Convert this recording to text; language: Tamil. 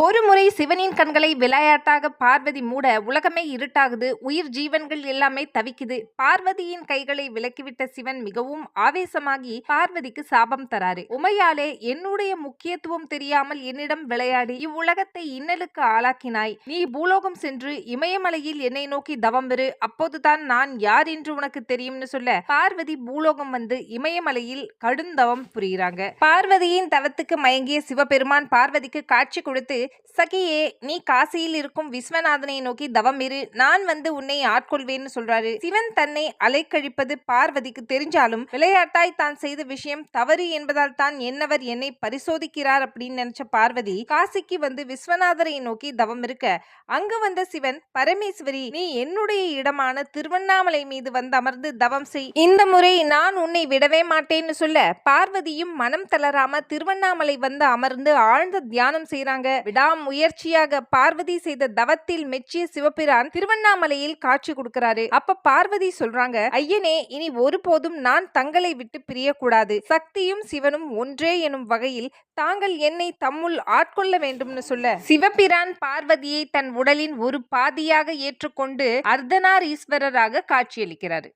ஒரு முறை சிவனின் கண்களை விளையாட்டாக பார்வதி மூட உலகமே இருட்டாகுது. உயிர் ஜீவன்கள் எல்லாமே தவிக்குது. பார்வதியின் கைகளை விலக்கிவிட்ட சிவன் மிகவும் ஆவேசமாகி பார்வதிக்கு சாபம் தராரு. உமையாலே என்னுடைய முக்கியத்துவம் தெரியாமல் என்னிடம் விளையாடி இவ்வுலகத்தை இன்னலுக்கு ஆளாக்கினாய். நீ பூலோகம் சென்று இமயமலையில் என்னை நோக்கி தவம் பெறு. அப்போதுதான் நான் யார் என்று உனக்கு தெரியும்னு சொல்ல பார்வதி பூலோகம் வந்து இமயமலையில் கடுந்தவம் புரிகிறாங்க. பார்வதியின் தவத்துக்கு மயங்கிய சிவபெருமான் பார்வதிக்கு காட்சி கொடுத்து சகியே நீ காசியில் இருக்கும் விஸ்வநாதனை நோக்கி தவம் இரு. நான் வந்து உன்னை ஆட்கொள்வேன்னு சொல்றாரு. சிவன் தன்னை அலைக்கழிப்பது பார்வதிக்கு தெரிஞ்சாலும் விளையாட்டாய் தான் செய்த விஷயம் தவறு என்பதால் தான் என்னவர் என்னை பரிசோதிக்கிறார் அப்படின்னு நினைச்ச பார்வதி காசிக்கு வந்து விஸ்வநாதரை நோக்கி தவம் இருக்க அங்கு வந்த சிவன் பரமேஸ்வரி நீ என்னுடைய இடமான திருவண்ணாமலை மீது வந்து அமர்ந்து தவம் செய். இந்த முறை நான் உன்னை விடவே மாட்டேன்னு சொல்ல பார்வதியும் மனம் தளராம திருவண்ணாமலை வந்து அமர்ந்து ஆழ்ந்த தியானம் செய்றாங்க. விடாமுயற்சியாக பார்வதி செய்த தவத்தில் மெச்சிய சிவபிரான் திருவண்ணாமலையில் காட்சி கொடுக்கிறாரு. அப்ப பார்வதி சொல்றாங்க ஐயனே இனி ஒருபோதும் நான் தங்களை விட்டு பிரியக்கூடாது. சக்தியும் சிவனும் ஒன்றே எனும் வகையில் தாங்கள் என்னை தம்முள் ஆட்கொள்ள வேண்டும்னு சொல்ல. சிவபிரான் பார்வதியை தன் உடலின் ஒரு பாதியாக ஏற்றுக்கொண்டு அர்த்தநாரீஸ்வரராக காட்சியளிக்கிறார்.